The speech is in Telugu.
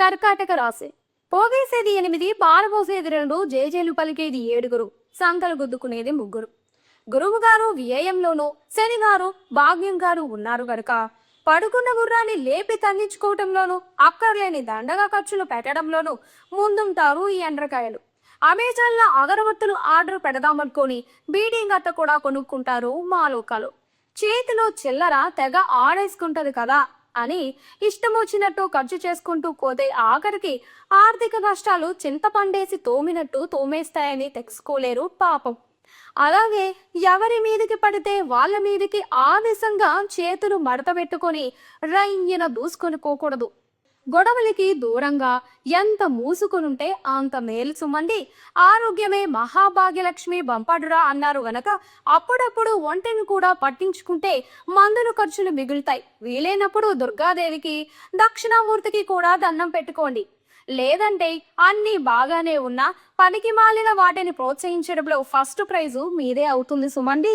కర్కాటక రాశి. పోగేసేది ఎనిమిది పారబోసేది రెండు జేజేలు పలికేది ఏడుగురు. సంకలు గుద్దుకునేది ముగ్గురు. గురువు గారు వ్యయంలోనూ శని గారు భాగ్యం గారు ఉన్నారు గనుక పడుకున్న గుర్రాన్ని లేపి తగ్గించుకోవటంలోనూ అక్కర్లేని దండగా ఖర్చులు పెట్టడంలోనూ ముందుంటారు ఈ ఎండ్రకాయలు. అమెజాన్లో అగరవత్తులు ఆర్డర్ పెడదామనుకొని బీడింగ్ అత్త కూడా కొనుక్కుంటారు మాలోకాలు. చేతిలో చిల్లర తెగ ఆడేసుకుంటది కదా అని ఇష్టం వచ్చినట్టు ఖర్చు చేసుకుంటూ పోతే ఆఖరికి ఆర్థిక నష్టాలు చింతపండేసి తోమినట్టు తోమేస్తాయని తెలుసుకోలేరు పాపం. అలాగే ఎవరి మీదకి పడితే వాళ్ళ మీదకి ఆవేశంగా చేతులు మడత పెట్టుకొని రైయ్యన దూసుకొని పోకూడదు. గొడవలకి దూరంగా ఎంత మూసుకునుంటే అంత మేలు సుమండి ఆరోగ్యమే మహాభాగ్యలక్ష్మి బంపాడురా అన్నారు గనక అప్పుడప్పుడు ఒంటిని కూడా పట్టించుకుంటే మందుల ఖర్చులు మిగులుతాయి. వీలైనప్పుడు దుర్గాదేవికి దక్షిణామూర్తికి కూడా దండం పెట్టుకోండి. లేదంటే అన్నీ బాగానే ఉన్నా పనికి మాలిన వాటిని ప్రోత్సహించడంలో ఫస్ట్ ప్రైజు మీదే అవుతుంది సుమండి